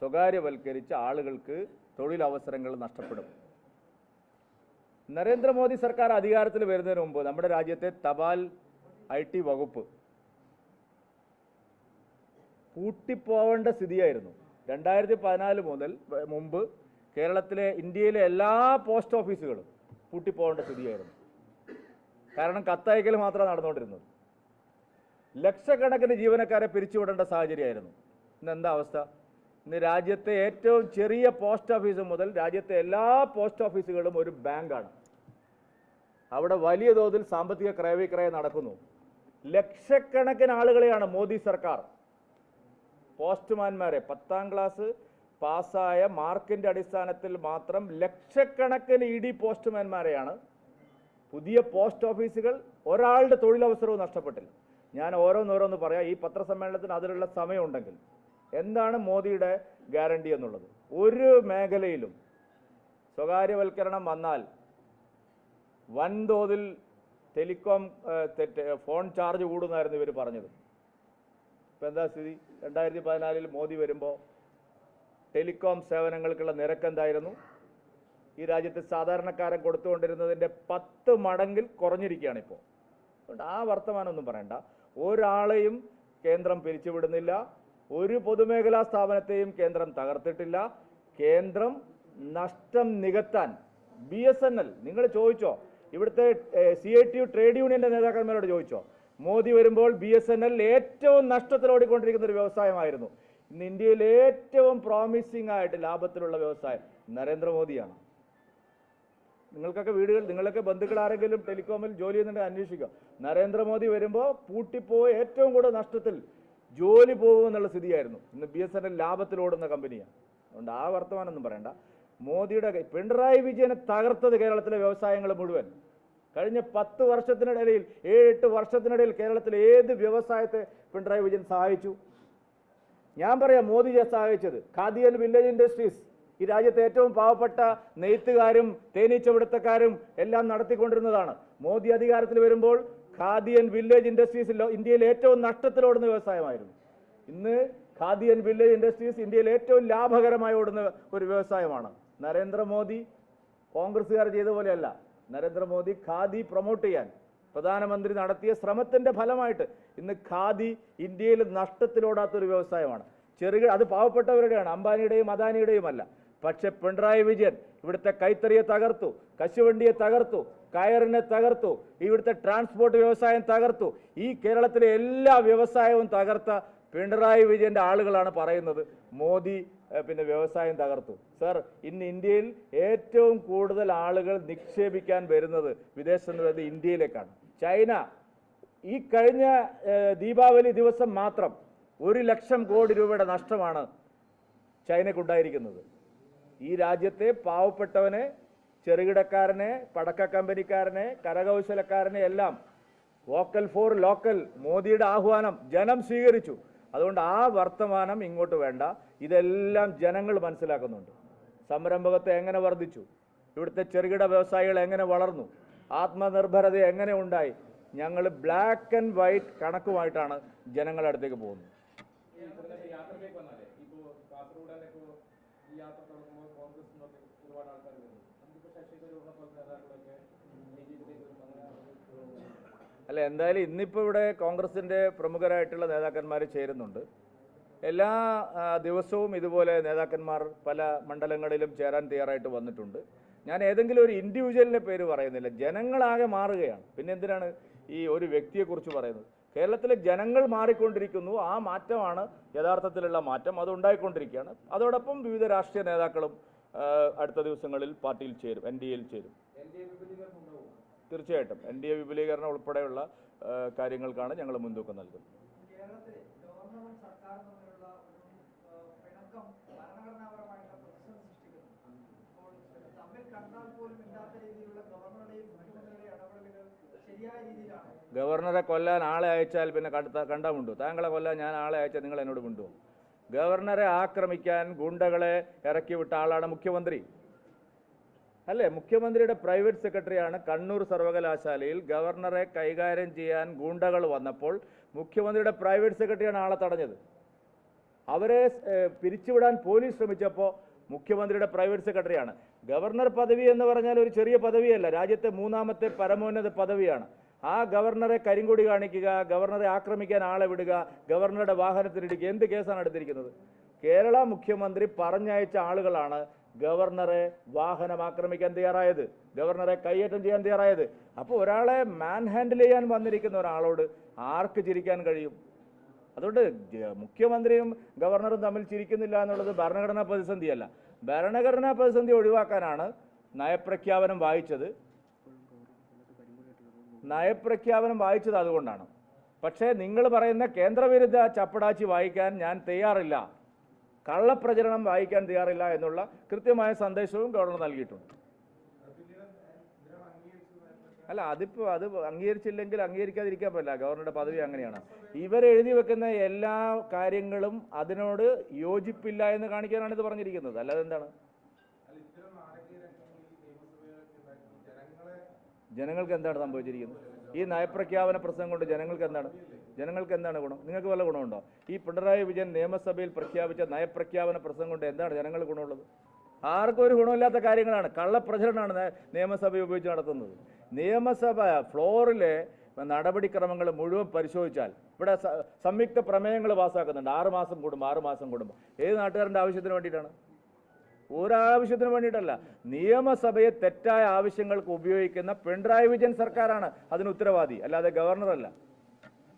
സ്വകാര്യവൽക്കരിച്ച് ആളുകൾക്ക് തൊഴിലവസരങ്ങൾ നഷ്ടപ്പെടും. നരേന്ദ്രമോദി സർക്കാർ അധികാരത്തിൽ വരുന്നതിന് മുമ്പ് നമ്മുടെ രാജ്യത്തെ തപാൽ ഐ ടി വകുപ്പ് പൂട്ടിപ്പോവേണ്ട സ്ഥിതിയായിരുന്നു. രണ്ടായിരത്തി പതിനാല് മുതൽ മുമ്പ് കേരളത്തിലെ ഇന്ത്യയിലെ എല്ലാ പോസ്റ്റ് ഓഫീസുകളും പൂട്ടിപ്പോവേണ്ട സ്ഥിതിയായിരുന്നു. കാരണം കത്തയക്കൽ മാത്രമേ നടന്നുകൊണ്ടിരുന്നത്. ലക്ഷക്കണക്കിന് ജീവനക്കാരെ പിരിച്ചുവിടേണ്ട സാഹചര്യമായിരുന്നു. ഇന്ന് എന്താ അവസ്ഥ? ഇന്ന് രാജ്യത്തെ ഏറ്റവും ചെറിയ പോസ്റ്റ് ഓഫീസ് മുതൽ രാജ്യത്തെ എല്ലാ പോസ്റ്റ് ഓഫീസുകളും ഒരു ബാങ്കാണ്. അവിടെ വലിയ തോതിൽ സാമ്പത്തിക ക്രയവിക്രയം നടക്കുന്നു. ലക്ഷക്കണക്കിന് ആളുകളെയാണ് മോദി സർക്കാർ. പോസ്റ്റ്മാൻമാരെ പത്താം ക്ലാസ് പാസ്സായ മാർക്കിന്റെ അടിസ്ഥാനത്തിൽ മാത്രം ലക്ഷക്കണക്കിന് ഇ ഡി പോസ്റ്റ്മാൻമാരെയാണ്. പുതിയ പോസ്റ്റ് ഓഫീസുകൾ ഒരാളുടെ തൊഴിലവസരവും നഷ്ടപ്പെട്ടില്ല. ഞാൻ ഓരോന്നോരോന്ന് പറയാം. ഈ പത്രസമ്മേളനത്തിന് അതിനുള്ള സമയമുണ്ടെങ്കിൽ. എന്താണ് മോദിയുടെ ഗ്യാരണ്ടി എന്നുള്ളത്? ഒരു മേഖലയിലും സ്വകാര്യവൽക്കരണം വന്നാൽ വൻതോതിൽ ടെലികോം ഫോൺ ചാർജ് കൂടുന്നായിരുന്നു ഇവർ പറഞ്ഞത്. ഇപ്പം എന്താ സ്ഥിതി? രണ്ടായിരത്തി പതിനാലിൽ മോദി വരുമ്പോൾ ടെലികോം സേവനങ്ങൾക്കുള്ള നിരക്ക് എന്തായിരുന്നു ഈ രാജ്യത്തെ സാധാരണക്കാരൻ കൊടുത്തുകൊണ്ടിരുന്നതിന്റെ പത്ത് മടങ്ങിൽ കുറഞ്ഞിരിക്കുകയാണ് ഇപ്പോൾ അതുകൊണ്ട് ആ വർത്തമാനമൊന്നും പറയണ്ട. ഒരാളെയും കേന്ദ്രം പിരിച്ചുവിടുന്നില്ല. ഒരു പൊതുമേഖലാ സ്ഥാപനത്തെയും കേന്ദ്രം തകർത്തിട്ടില്ല. കേന്ദ്രം നഷ്ടം നികത്താൻ ബി എസ് എൻ എൽ നിങ്ങൾ ചോദിച്ചോ? ഇവിടുത്തെ C I T U trade യൂണിയന്റെ നേതാക്കന്മാരോട് ചോദിച്ചോ? മോദി വരുമ്പോൾ ബി എസ് എൻ എൽ ഏറ്റവും നഷ്ടത്തിലോടിക്കൊണ്ടിരിക്കുന്ന ഒരു വ്യവസായമായിരുന്നു. ഇന്ന് ഇന്ത്യയിൽ ഏറ്റവും പ്രോമിസിംഗ് ആയിട്ട് ലാഭത്തിലുള്ള വ്യവസായം നരേന്ദ്രമോദിയാണ്. നിങ്ങൾക്കൊക്കെ വീടുകൾ നിങ്ങളൊക്കെ ബന്ധുക്കൾ ആരെങ്കിലും ടെലികോമിൽ ജോലി ചെയ്യുന്നുണ്ടെങ്കിൽ അന്വേഷിക്കുക. നരേന്ദ്രമോദി വരുമ്പോൾ പൂട്ടിപ്പോയി ഏറ്റവും കൂടുതൽ നഷ്ടത്തിൽ ജോലി പോകുമെന്നുള്ള സ്ഥിതിയായിരുന്നു. ഇന്ന് ബി എസ് എൻ എൽ ലാഭത്തിലോടുന്ന കമ്പനിയാണ് അതുകൊണ്ട് ആ വർത്തമാനമൊന്നും പറയണ്ട. മോദിയുടെ പിണറായി വിജയനെ തകർത്തത് കേരളത്തിലെ വ്യവസായങ്ങൾ മുഴുവൻ. കഴിഞ്ഞ പത്ത് വർഷത്തിനിടയിൽ ഏഴ് എട്ട് വർഷത്തിനിടയിൽ കേരളത്തിലെ ഏത് വ്യവസായത്തെ പിണറായി വിജയൻ സഹായിച്ചു? ഞാൻ പറയാം മോദി സഹായിച്ചത്. Khadi and village industries. ഈ രാജ്യത്തെ ഏറ്റവും പാവപ്പെട്ട നെയ്ത്തുകാരും തേനീച്ചപിടുത്തക്കാരും എല്ലാം നടത്തിക്കൊണ്ടിരുന്നതാണ്. മോദി അധികാരത്തിൽ വരുമ്പോൾ ഖാദി ആൻഡ് വില്ലേജ് ഇൻഡസ്ട്രീസ് ഇന്ത്യയിൽ ഏറ്റവും നഷ്ടത്തിലോടുന്ന വ്യവസായമായിരുന്നു. ഇന്ന് ഖാദി ആൻഡ് വില്ലേജ് ഇൻഡസ്ട്രീസ് ഇന്ത്യയിൽ ഏറ്റവും ലാഭകരമായി ഓടുന്ന ഒരു വ്യവസായമാണ്. നരേന്ദ്രമോദി കോൺഗ്രസ്സുകാർ ചെയ്ത പോലെയല്ല. നരേന്ദ്രമോദി ഖാദി പ്രൊമോട്ട് ചെയ്യാൻ പ്രധാനമന്ത്രി നടത്തിയ ശ്രമത്തിന്റെ ഫലമായിട്ട് ഇന്ന് ഖാദി ഇന്ത്യയിൽ നഷ്ടത്തിലോടാത്ത ഒരു വ്യവസായമാണ്. ചെറുകിട അത് പാവപ്പെട്ടവരുടെയാണ് അംബാനിയുടെയും അദാനിയുടെയും അല്ല പക്ഷെ പിണറായി വിജയൻ ഇവിടുത്തെ കൈത്തറിയെ തകർത്തു കശുവണ്ടിയെ തകർത്തു കയറിനെ തകർത്തു. ഇവിടുത്തെ ട്രാൻസ്പോർട്ട് വ്യവസായം തകർത്തു. ഈ കേരളത്തിലെ എല്ലാ വ്യവസായവും തകർത്ത പിണറായി വിജയന്റെ ആളുകളാണ് പറയുന്നത്. മോദി പിന്നെ വ്യവസായം തകർത്തു. സർ ഇന്ന് ഇന്ത്യയിൽ ഏറ്റവും കൂടുതൽ ആളുകൾ നിക്ഷേപിക്കാൻ വരുന്നത് വിദേശത്ത് വരുന്നത് ഇന്ത്യയിലേക്കാണ്. ചൈന ഈ കഴിഞ്ഞ ദീപാവലി ദിവസം മാത്രം ഒരു ലക്ഷം കോടി രൂപയുടെ നഷ്ടമാണ് ചൈനക്കുണ്ടായിരിക്കുന്നത് ഈ രാജ്യത്തെ പാവപ്പെട്ടവനെ ചെറുകിടക്കാരനെ പടക്ക കമ്പനിക്കാരനെ കരകൗശലക്കാരനെ എല്ലാം വോക്കൽ ഫോർ ലോക്കൽ മോദിയുടെ ആഹ്വാനം ജനം സ്വീകരിച്ചു. അതുകൊണ്ട് ആ വർത്തമാനം ഇങ്ങോട്ട് വേണ്ട. ഇതെല്ലാം ജനങ്ങൾ മനസ്സിലാക്കുന്നുണ്ട്. സംരംഭകത്തെ എങ്ങനെ വർദ്ധിച്ചു? ഇവിടുത്തെ ചെറുകിട വ്യവസായികൾ എങ്ങനെ വളർന്നു? ആത്മനിർഭരത എങ്ങനെ ഉണ്ടായി? ഞങ്ങൾ ബ്ലാക്ക് ആൻഡ് വൈറ്റ് കണക്കുമായിട്ടാണ് ജനങ്ങളുടെ അടുത്തേക്ക് പോകുന്നത്. ഈ കോൺഗ്രസ് അല്ല എന്തായാലും ഇന്നിപ്പോൾ ഇവിടെ കോൺഗ്രസിന്റെ പ്രമുഖരായിട്ടുള്ള നേതാക്കന്മാർ ചേരുന്നുണ്ട്. എല്ലാ ദിവസവും ഇതുപോലെ നേതാക്കന്മാർ പല മണ്ഡലങ്ങളിലും ചേരാൻ തയ്യാറായിട്ട് വന്നിട്ടുണ്ട്. ഞാൻ ഏതെങ്കിലും ഒരു ഇൻഡിവിജ്വലിന്റെ പേര് പറയുന്നില്ല. ജനങ്ങളാകെ മാറുകയാണ്. പിന്നെ എന്തിനാണ് ഈ ഒരു വ്യക്തിയെക്കുറിച്ച് പറയുന്നത്? കേരളത്തിലെ ജനങ്ങൾ മാറിക്കൊണ്ടിരിക്കുന്നു. ആ മാറ്റമാണ് യഥാർത്ഥത്തിലുള്ള മാറ്റം. അതുണ്ടായിക്കൊണ്ടിരിക്കുകയാണ് അതോടൊപ്പം വിവിധ രാഷ്ട്രീയ നേതാക്കളും അടുത്ത ദിവസങ്ങളിൽ പാർട്ടിയിൽ ചേരും എൻ ഡി എയിൽ ചേരും. തീർച്ചയായിട്ടും. എൻ ഡി എ വിപുലീകരണം ഉൾപ്പെടെയുള്ള കാര്യങ്ങൾക്കാണ് ഞങ്ങൾ മുൻതൂക്കം നൽകുന്നത്. ഗവർണറും കൊല്ലാൻ ആളെ അയച്ചാൽ പിന്നെ കണ്ട കണ്ടാ മുണ്ടു താങ്കളെ കൊല്ലാൻ ഞാൻ ആളെ അയച്ചാൽ നിങ്ങൾ എന്നോട് മിണ്ടുവോ? ഗവർണറെ ആക്രമിക്കാൻ ഗുണ്ടകളെ ഇറക്കിവിട്ട ആളാണ് മുഖ്യമന്ത്രി. അല്ലേ? മുഖ്യമന്ത്രിയുടെ പ്രൈവറ്റ് സെക്രട്ടറിയാണ് കണ്ണൂർ സർവകലാശാലയിൽ ഗവർണറെ കൈകാര്യം ചെയ്യാൻ ഗുണ്ടകൾ വന്നപ്പോൾ മുഖ്യമന്ത്രിയുടെ പ്രൈവറ്റ് സെക്രട്ടറിയാണ് ആളെ തടഞ്ഞത്. അവരെ പിരിച്ചുവിടാൻ പോലീസ് ശ്രമിച്ചപ്പോൾ മുഖ്യമന്ത്രിയുടെ പ്രൈവറ്റ് സെക്രട്ടറിയാണ്. ഗവർണർ പദവി എന്ന് പറഞ്ഞാൽ ഒരു ചെറിയ പദവിയല്ല രാജ്യത്തെ മൂന്നാമത്തെ പരമോന്നത പദവിയാണ്. ആ ഗവർണറെ കരിങ്കൊടി കാണിക്കുക ഗവർണറെ ആക്രമിക്കാൻ ആളെ വിടുക ഗവർണറുടെ വാഹനത്തിനിടിക്കുക എന്ത് കേസാണ് എടുത്തിരിക്കുന്നത്? കേരള മുഖ്യമന്ത്രി പറഞ്ഞയച്ച ആളുകളാണ് ഗവർണറെ വാഹനം ആക്രമിക്കാൻ തയ്യാറായത് ഗവർണറെ കൈയേറ്റം ചെയ്യാൻ തയ്യാറായത്. അപ്പോൾ ഒരാളെ മാൻ ഹാൻഡിൽ ചെയ്യാൻ വന്നിരിക്കുന്ന ഒരാളോട് ആർക്ക് ചിരിക്കാൻ കഴിയും? അതുകൊണ്ട് മുഖ്യമന്ത്രിയും ഗവർണറും തമ്മിൽ ചിരിക്കുന്നില്ല എന്നുള്ളത് ഭരണഘടനാ പ്രതിസന്ധിയല്ല. ഭരണഘടനാ പ്രതിസന്ധി ഒഴിവാക്കാനാണ് നയപ്രഖ്യാപനം വായിച്ചത്. നയപ്രഖ്യാപനം വായിച്ചത് അതുകൊണ്ടാണ്. പക്ഷേ നിങ്ങൾ പറയുന്ന കേന്ദ്രവിരുദ്ധ ചപ്പടാച്ചി വായിക്കാൻ ഞാൻ തയ്യാറില്ല. കള്ളപ്രചരണം വായിക്കാൻ തയ്യാറില്ല എന്നുള്ള കൃത്യമായ സന്ദേശവും ഗവർണർ നൽകിയിട്ടുണ്ട്. അല്ല അതിപ്പോൾ അത് അംഗീകരിച്ചില്ലെങ്കിൽ അംഗീകരിക്കാതിരിക്കാൻ പറ്റില്ല. ഗവർണറുടെ പദവി അങ്ങനെയാണ്. ഇവരെഴുതി വെക്കുന്ന എല്ലാ കാര്യങ്ങളും അതിനോട് യോജിപ്പില്ല എന്ന് കാണിക്കാനാണ് ഇത് പറഞ്ഞിരിക്കുന്നത്. അല്ലാതെ എന്താണ് ജനങ്ങൾക്ക് എന്താണ് സംഭവിച്ചിരിക്കുന്നത്? ഈ നയപ്രഖ്യാപന പ്രസംഗം കൊണ്ട് ജനങ്ങൾക്ക് എന്താണ്? ജനങ്ങൾക്ക് എന്താണ് ഗുണം? നിങ്ങൾക്ക് വല്ല ഗുണമുണ്ടോ? ഈ പിണറായി വിജയൻ നിയമസഭയിൽ പ്രഖ്യാപിച്ച നയപ്രഖ്യാപന പ്രസംഗം കൊണ്ട് എന്താണ് ജനങ്ങൾക്ക് ഗുണമുള്ളത്? ആർക്കും ഒരു ഗുണമില്ലാത്ത കാര്യങ്ങളാണ്. കള്ളപ്രചരണമാണ് നിയമസഭ ഉപയോഗിച്ച് നടത്തുന്നത്. നിയമസഭ ഫ്ലോറിലെ നടപടിക്രമങ്ങൾ മുഴുവൻ പരിശോധിച്ചാൽ ഇവിടെ സംയുക്ത പ്രമേയങ്ങൾ പാസ്സാക്കുന്നുണ്ട് ആറുമാസം കൂടുമ്പോൾ ആറുമാസം കൂടുമ്പോൾ. ഏത് നാട്ടുകാരന്റെ ആവശ്യത്തിന് വേണ്ടിയിട്ടാണ്? ഒരാവശ്യത്തിന് വേണ്ടിയിട്ടല്ല. നിയമസഭയെ തെറ്റായ ആവശ്യങ്ങൾക്ക് ഉപയോഗിക്കുന്ന പിണറായി വിജയൻ സർക്കാരാണ് അതിന് ഉത്തരവാദി. അല്ലാതെ ഗവർണറല്ല.